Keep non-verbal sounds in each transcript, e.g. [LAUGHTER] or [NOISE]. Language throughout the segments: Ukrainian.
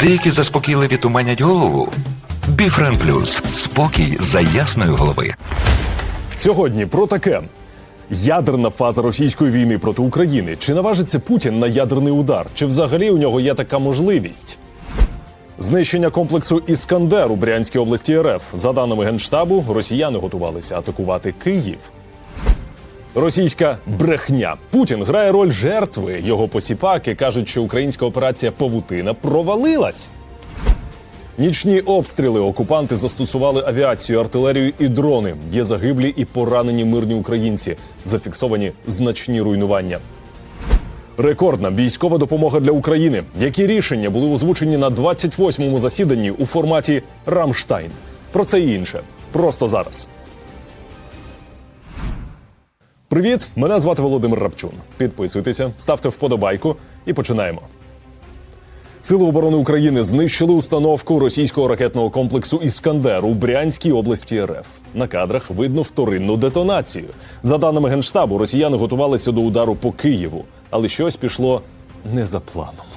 Деякі заспокійливі туманять голову. Біфрен Плюс спокій за ясної голови. Сьогодні про таке. Ядерна фаза російської війни проти України. Чи наважиться Путін на ядерний удар? Чи взагалі у нього є така можливість? Знищення комплексу Іскандер у Брянській області РФ. За даними Генштабу, росіяни готувалися атакувати Київ. Російська брехня. Путін грає роль жертви. Його посіпаки кажуть, що українська операція Павутина провалилась. Нічні обстріли окупанти застосували авіацію, артилерію і дрони. Є загиблі і поранені мирні українці. Зафіксовані значні руйнування. Рекордна військова допомога для України. Які рішення були озвучені на 28-му засіданні у форматі Рамштайн? Про це і інше. Просто зараз. Привіт! Мене звати Володимир Рапчун. Підписуйтеся, ставте вподобайку і починаємо. Сили оборони України знищили установку російського ракетного комплексу Іскандер у Брянській області РФ. На кадрах видно вторинну детонацію. За даними генштабу, росіяни готувалися до удару по Києву, але щось пішло не за планом.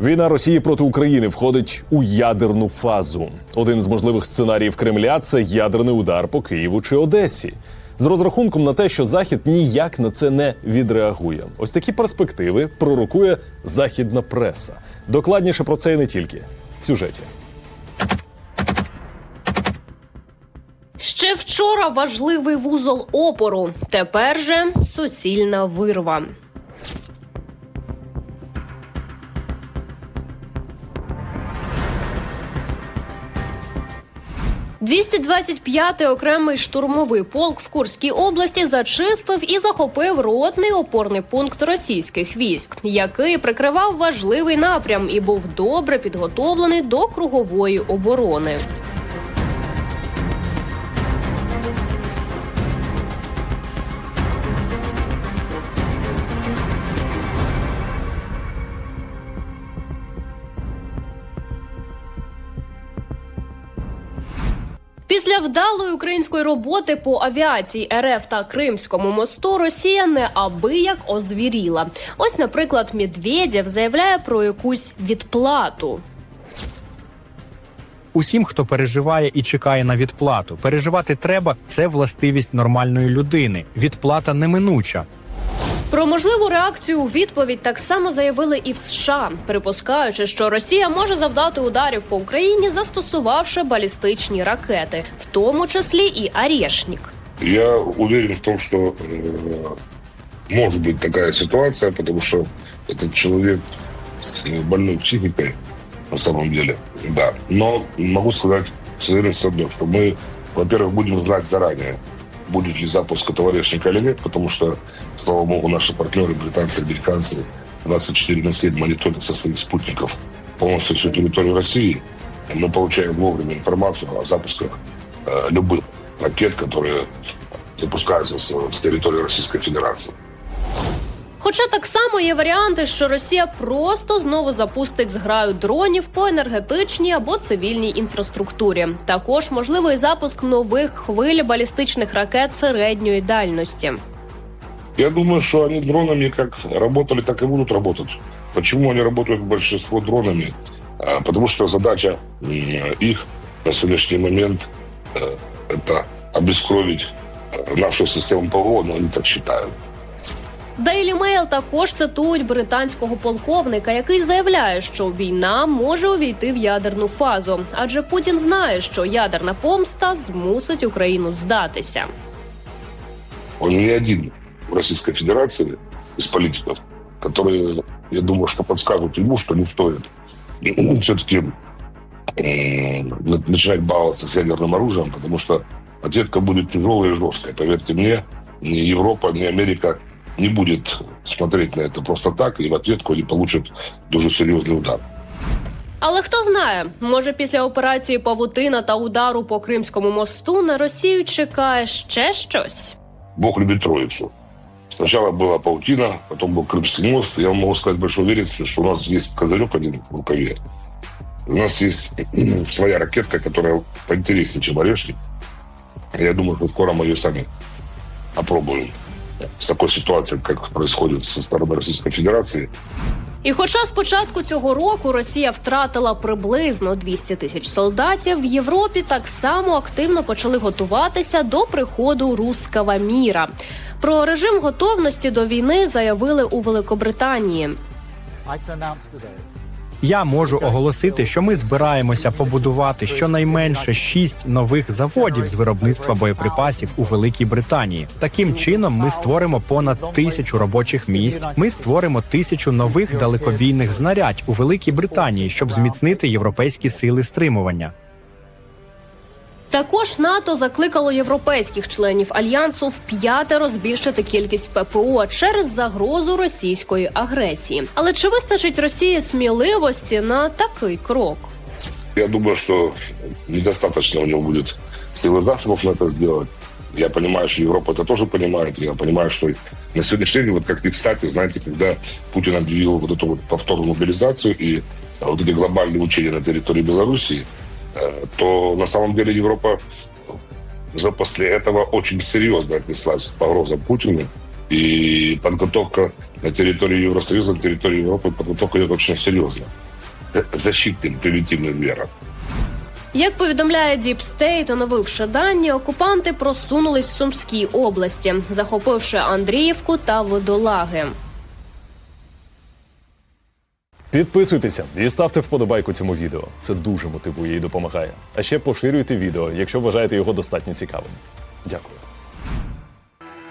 Війна Росії проти України входить у ядерну фазу. Один з можливих сценаріїв Кремля це ядерний удар по Києву чи Одесі. З розрахунком на те, що Захід ніяк на це не відреагує. Ось такі перспективи пророкує західна преса. Докладніше про це і не тільки в сюжеті. Ще вчора важливий вузол опору. Тепер же суцільна вирва. «225-й окремий штурмовий полк в Курській області зачистив і захопив ротний опорний пункт російських військ, який прикривав важливий напрям і був добре підготовлений до кругової оборони. Після вдалої української роботи по авіації РФ та Кримському мосту Росія неабияк озвіріла. Ось, наприклад, Медведєв заявляє про якусь відплату. Усім, хто переживає і чекає на відплату, переживати треба це властивість нормальної людини. Відплата неминуча. Про можливу реакцію у відповідь так само заявили і в США, припускаючи, що Росія може завдати ударів по Україні, застосувавши балістичні ракети, в тому числі і Арєшнік. Я уверен в том, что э, может быть такая ситуация, потому что этот человек с больной психикой на самом деле, да. Но могу сказать с уверенностью одно, что мы, во-первых, будем знать заранее, будет ли запуск этого решника или нет, потому что, слава богу, наши партнеры, британцы, американцы, 24 на 7 мониторят со своих спутников полностью всю территорию России. И мы получаем вовремя информацию о запусках э, любых ракет, которые запускаются с, с территории Российской Федерации. Хоча так само є варіанти, що Росія просто знову запустить зграю дронів по енергетичній або цивільній інфраструктурі. Також можливий запуск нових хвиль балістичних ракет середньої дальності. Я думаю, что они дронами как работали, так и будут работать. Почему они работают большинство дронами? А, Потому что задача м, их на сегодняшний момент э, это обескровить э, нашу систему ПВО, но они так считают. Daily Mail також цитують британського полковника, який заявляє, що війна може увійти в ядерну фазу, адже Путін знає, що ядерна помста змусить Україну здатися. Он не один в Российской Федерации из политиков, которые, я думаю, что подскажут ему, что не стоит все-таки начинать баловаться с ядерным оружием, потому что ответка будет тяжелая и жесткая. Поверьте мне, ни Европа, ни Америка не будет смотреть на это просто так, и в ответку они получат дуже серьезный удар. Але хто знає, може після операції Павутина та удару по Кримському мосту на Росію чекає ще щось. Бог любит троицу. Сначала была паутина, потом был Крымский мост. Я вам могу сказать с большой уверенностью, что у нас есть козырек один в рукаве. У нас есть [CLEARS THROAT] своя ракетка, которая поинтереснее, чем орешник. Я думаю, что скоро мы ее сами опробуем. С такой ситуацией, как происходит со стороны Российской Федерации, І хоча з початку цього року Росія втратила приблизно 200 тисяч солдатів, в Європі так само активно почали готуватися до приходу руского міра. Про режим готовності до війни заявили у Великобританії. Я можу оголосити, що ми збираємося побудувати щонайменше шість нових заводів з виробництва боєприпасів у Великій Британії. Таким чином, ми створимо понад тисячу робочих місць. Ми створимо тисячу нових далекобійних знарядь у Великій Британії, щоб зміцнити європейські сили стримування. Також НАТО закликало європейських членів альянсу вп'ятеро збільшити кількість ППО через загрозу російської агресії. Але чи вистачить Росії сміливості на такий крок? Я думаю, что недостаточно у него будет силы засобов на это сделать. Я понимаю, что Европа это тоже понимает. Я понимаю, что на сегодняшний день, вот как ни кстати, знаете, когда Путин объявил вот эту вот повторную мобилизацию и а, вот эти глобальные учения на территории Белоруссии, э, то на самом деле Европа уже после этого очень серьезно отнеслась к погрозам Путину. И подготовка на территории Евросоюза, на территории Европы, подготовка идет очень серьезно. Э, Защитным, превентивным мерам. Як повідомляє Deep State, оновивши дані, окупанти просунулись в Сумській області, захопивши Андріївку та Водолаги. Підписуйтеся і ставте вподобайку цьому відео. Це дуже мотивує і допомагає. А ще поширюйте відео, якщо вважаєте його достатньо цікавим. Дякую.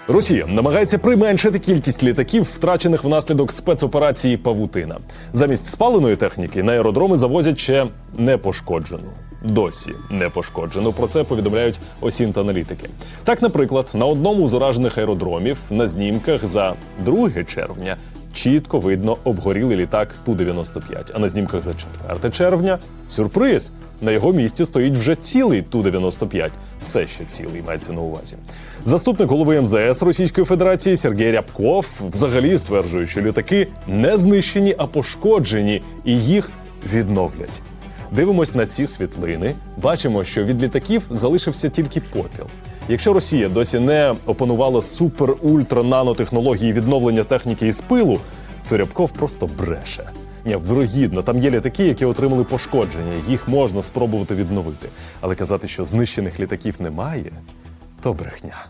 Росія намагається применшити кількість літаків, втрачених внаслідок спецоперації Павутина. Замість спаленої техніки на аеродроми завозять ще непошкоджену. Досі не пошкоджену. Про це повідомляють осінт аналітики. Так, наприклад, на одному з уражених аеродромів на знімках за 2 червня чітко видно обгорілий літак Ту-95, а на знімках за 4 червня сюрприз. На його місці стоїть вже цілий Ту-95. Все ще цілий мається на увазі. Заступник голови МЗС Російської Федерації Сергій Рябков взагалі стверджує, що літаки не знищені, а пошкоджені, і їх відновлять. Дивимось на ці світлини. Бачимо, що від літаків залишився тільки попіл. Якщо Росія досі не опанувала супер-ультра-нанотехнології відновлення техніки із пилу, то Рябков просто бреше. Ні, вирогідно, там є літаки, які отримали пошкодження, їх можна спробувати відновити. Але казати, що знищених літаків немає, то брехня.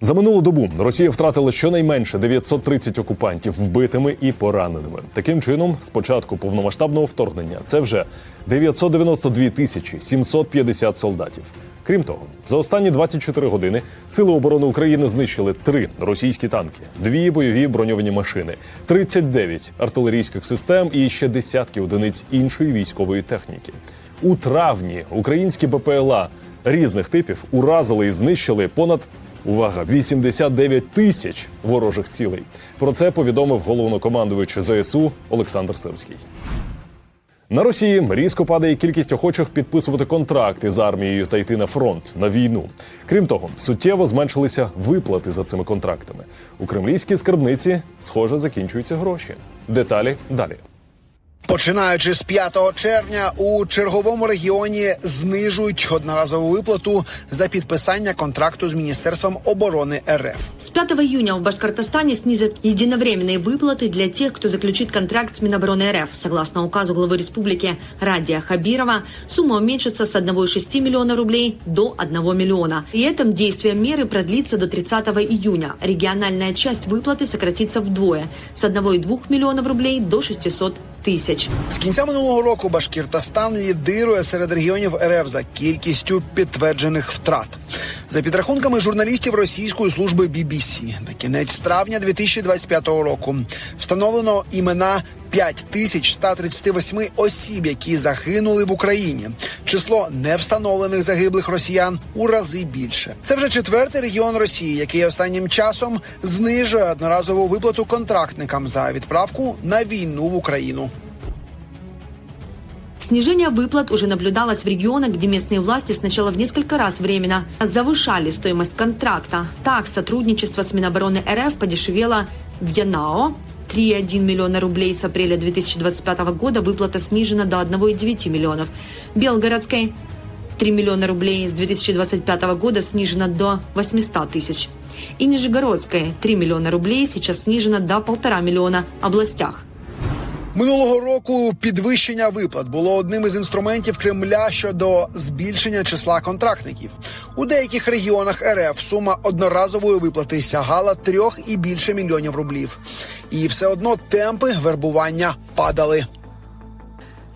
За минулу добу Росія втратила щонайменше 930 окупантів вбитими і пораненими. Таким чином, з початку повномасштабного вторгнення це вже 992 тисячі 750 солдатів. Крім того, за останні 24 години Сили оборони України знищили три російські танки, дві бойові броньовані машини, 39 артилерійських систем і ще десятки одиниць іншої військової техніки. У травні українські БПЛА різних типів уразили і знищили понад Увага, 89 тисяч ворожих цілей. Про це повідомив головнокомандуючий ЗСУ Олександр Сирський. На Росії різко падає кількість охочих підписувати контракти з армією та йти на фронт на війну. Крім того, суттєво зменшилися виплати за цими контрактами. У кремлівській скарбниці, схоже, закінчуються гроші. Деталі далі. Починаючи з 5 червня у черговому регіоні знижують одноразову виплату за підписання контракту з міністерством оборони РФ. С 5 июня в Башкортостане снизят единовременные выплаты для тех, кто заключит контракт с Минобороны РФ. Согласно указу главы республики Радия Хабирова, сумма уменьшится с 1,6 миллиона рублей до 1 миллиона. При этом действие меры продлится до 30 июня. Региональная часть выплаты сократится вдвое – с 1,2 миллионов рублей до 600 тысяч. З кінця минулого року Башкіртостан лідирує серед регіонів РФ за кількістю підтверджених втрат. За підрахунками журналістів російської служби BBC, на кінець травня 2025 року встановлено імена 5138 осіб, які загинули в Україні. Число невстановлених загиблих росіян у рази більше. Це вже четвертий регіон Росії, який останнім часом знижує одноразову виплату контрактникам за відправку на війну в Україну. Снижение выплат уже наблюдалось в регионах, где местные власти сначала в несколько раз временно завышали стоимость контракта. Так, сотрудничество с Минобороны РФ подешевело в Янао. 3,1 миллиона рублей с апреля 2025 года выплата снижена до 1,9 миллионов. Белгородской 3 миллиона рублей с 2025 года снижена до 800 тысяч. И Нижегородская 3 миллиона рублей сейчас снижена до полтора миллиона областях. Минулого року підвищення виплат було одним із інструментів Кремля щодо збільшення числа контрактників. У деяких регіонах РФ сума одноразової виплати сягала трьох і більше мільйонів рублів. І все одно темпи вербування падали.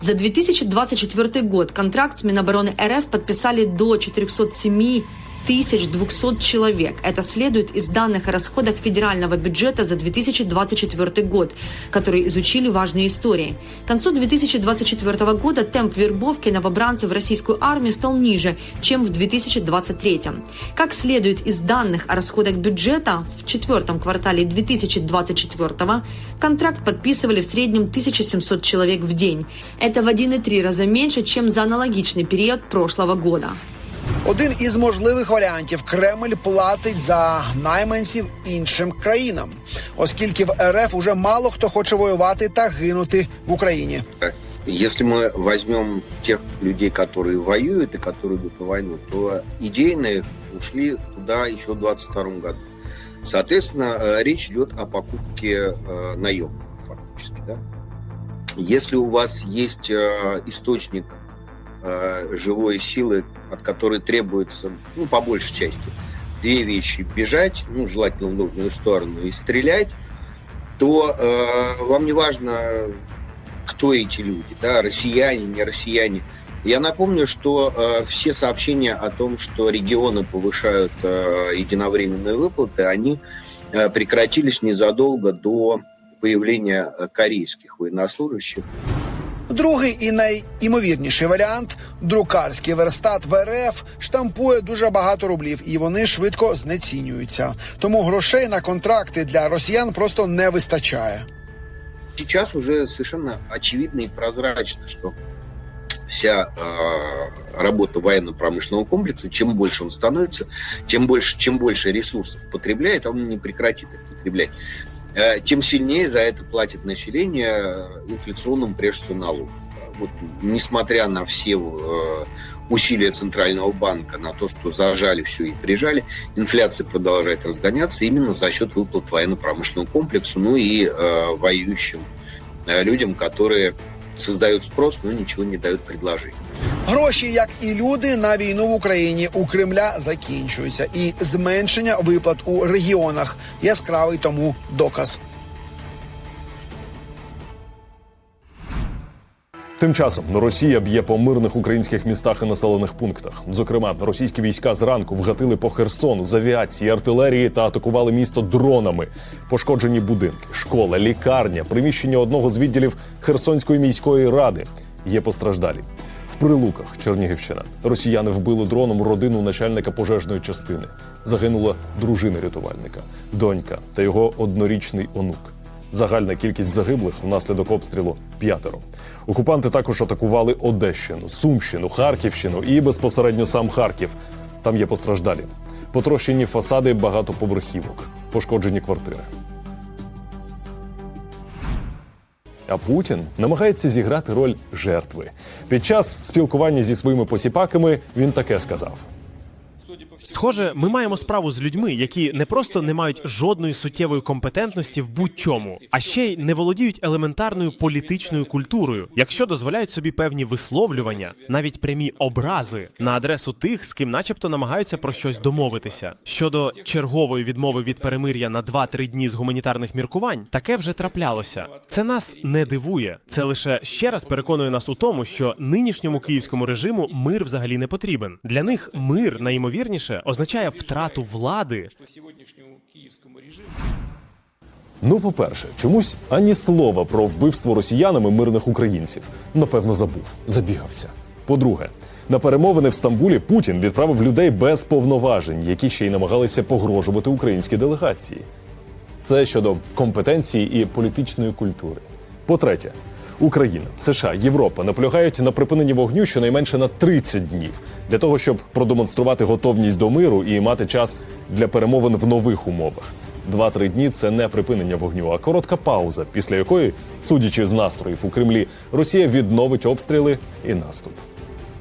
За 2024 год контракт с Минобороны РФ подписали до 407 200 человек. Это следует из данных о расходах федерального бюджета за 2024 год, которые изучили важные истории. К концу 2024 года темп вербовки новобранцев в российскую армию стал ниже, чем в 2023. Как следует из данных о расходах бюджета, в четвертом квартале 2024 контракт подписывали в среднем 1700 человек в день. Это в 1,3 раза меньше, чем за аналогичный период прошлого года. Один із можливих варіантів Кремль платить за найманців іншим країнам, оскільки в РФ уже мало хто хоче воювати та гинути в Україні. Если мы возьмем тех людей, которые воюют и которые идут на войну, то идейные ушли туда еще в 22 году. Соответственно, э, речь идет о покупке э, наемников фактически. Да? Если у вас есть э, источник э, живой силы, от которой требуется, ну, по большей части, две вещи. Бежать, ну, желательно в нужную сторону, и стрелять, то э, вам не важно, кто эти люди, да, россияне, не россияне. Я напомню, что э, все сообщения о том, что регионы повышают э, единовременные выплаты, они э, прекратились незадолго до появления э, корейских военнослужащих. Другий і найімовірніший варіант друкарський верстат в РФ штампує дуже багато рублів, і вони швидко знецінюються. Тому грошей на контракти для росіян просто не вистачає. Сейчас уже совершенно очевидно и прозрачно, что вся э, работа военно-промышленного комплекса, чем больше он становится, тем больше, чем больше ресурсов потребляет, а он не прекратит их потреблять, э, Тем сильнее за это платит население э, инфляционным, прежде всего, налогом. Вот, несмотря на все э, усилия Центрального банка, на то, что зажали все и прижали, инфляция продолжает разгоняться именно за счет выплат военно-промышленному комплексу, ну и э, воюющим э, людям, которые создают спрос, но ничего не дают предложений. Гроші, як і люди на війну в Україні у Кремля закінчуються, і зменшення виплат у регіонах яскравий тому доказ. Тим часом Росія б'є по мирних українських містах і населених пунктах. Зокрема, російські війська зранку вгатили по Херсону з авіації, артилерії та атакували місто дронами. Пошкоджені будинки, школа, лікарня, приміщення одного з відділів Херсонської міської ради. Є постраждалі. В прилуках Чернігівщина росіяни вбили дроном родину начальника пожежної частини. Загинула дружина рятувальника, донька та його однорічний онук. Загальна кількість загиблих внаслідок обстрілу п'ятеро. Окупанти також атакували Одещину, Сумщину, Харківщину і безпосередньо сам Харків. Там є постраждалі. Потрощені фасади багатоповерхівок, пошкоджені квартири. А Путін намагається зіграти роль жертви. Під час спілкування зі своїми посіпаками він таке сказав. Схоже, ми маємо справу з людьми, які не просто не мають жодної суттєвої компетентності в будь-чому, а ще й не володіють елементарною політичною культурою, якщо дозволяють собі певні висловлювання, навіть прямі образи на адресу тих, з ким, начебто, намагаються про щось домовитися. Щодо чергової відмови від перемир'я на 2-3 дні з гуманітарних міркувань, таке вже траплялося. Це нас не дивує. Це лише ще раз переконує нас у тому, що нинішньому київському режиму мир взагалі не потрібен. Для них мир найімовірніше означає втрату влади. Ну, по-перше, чомусь ані слова про вбивство росіянами мирних українців. Напевно, забув, забігався. По-друге, на перемовини в Стамбулі Путін відправив людей без повноважень, які ще й намагалися погрожувати українській делегації. Це щодо компетенції і політичної культури. По-третє, Україна, США, Європа наполягають на припиненні вогню щонайменше на 30 днів для того, щоб продемонструвати готовність до миру і мати час для перемовин в нових умовах. Два-три дні це не припинення вогню, а коротка пауза, після якої, судячи з настроїв у Кремлі, Росія відновить обстріли і наступ.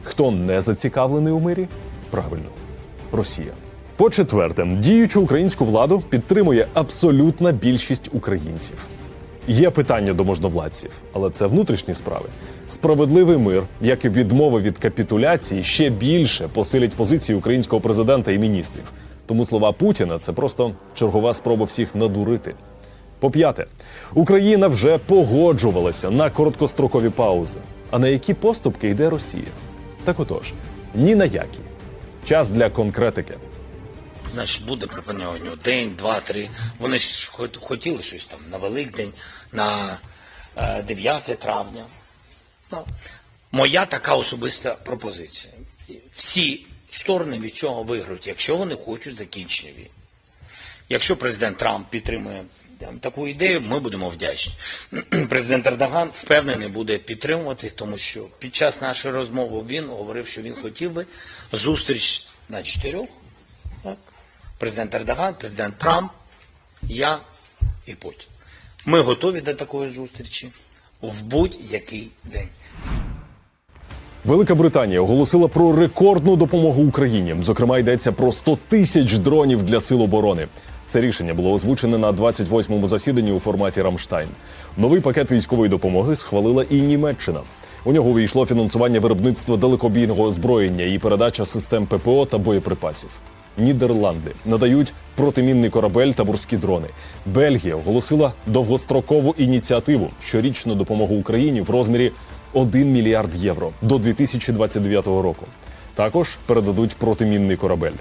Хто не зацікавлений у мирі? Правильно, Росія. По четверте, діючу українську владу підтримує абсолютна більшість українців. Є питання до можновладців, але це внутрішні справи. Справедливий мир, як і відмова від капітуляції, ще більше посилять позиції українського президента і міністрів. Тому слова Путіна це просто чергова спроба всіх надурити. По п'яте, Україна вже погоджувалася на короткострокові паузи. А на які поступки йде Росія? Так отож, ні на які. Час для конкретики. Значить, буде припинення день, два, три. Вони ж хотіли щось там на Великдень, на е, 9 травня. Ну, моя така особиста пропозиція. Всі сторони від цього виграють, якщо вони хочуть закінчення війни. Якщо президент Трамп підтримує таку ідею, ми будемо вдячні. [CLEARS THROAT] Президент Ердоган впевнений буде підтримувати, тому що під час нашої розмови він говорив, що він хотів би зустріч на чотирьох. Так? Президент Ердоган, президент Трамп, я і Путін. Ми готові до такої зустрічі в будь-який день. Велика Британія оголосила про рекордну допомогу Україні. Зокрема, йдеться про 100 тисяч дронів для сил оборони. Це рішення було озвучене на 28-му засіданні у форматі Рамштайн. Новий пакет військової допомоги схвалила і Німеччина. У нього увійшло фінансування виробництва далекобійного озброєння і передача систем ППО та боєприпасів. Нідерланди надають протимінний корабель та морські дрони. Бельгія оголосила довгострокову ініціативу щорічну допомогу Україні в розмірі 1 мільярд євро до 2029 року. Також передадуть протимінний корабель.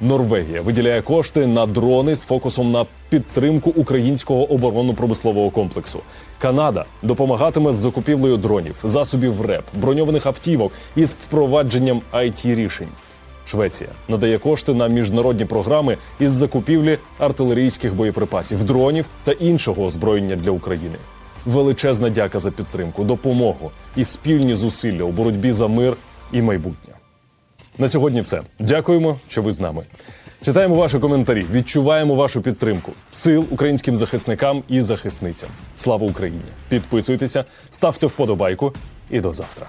Норвегія виділяє кошти на дрони з фокусом на підтримку українського оборонно-промислового комплексу. Канада допомагатиме з закупівлею дронів, засобів РЕП, броньованих автівок і з впровадженням it рішень. Швеція надає кошти на міжнародні програми із закупівлі артилерійських боєприпасів, дронів та іншого озброєння для України. Величезна дяка за підтримку, допомогу і спільні зусилля у боротьбі за мир і майбутнє. На сьогодні все. Дякуємо, що ви з нами. Читаємо ваші коментарі, відчуваємо вашу підтримку. Сил українським захисникам і захисницям. Слава Україні! Підписуйтеся, ставте вподобайку і до завтра.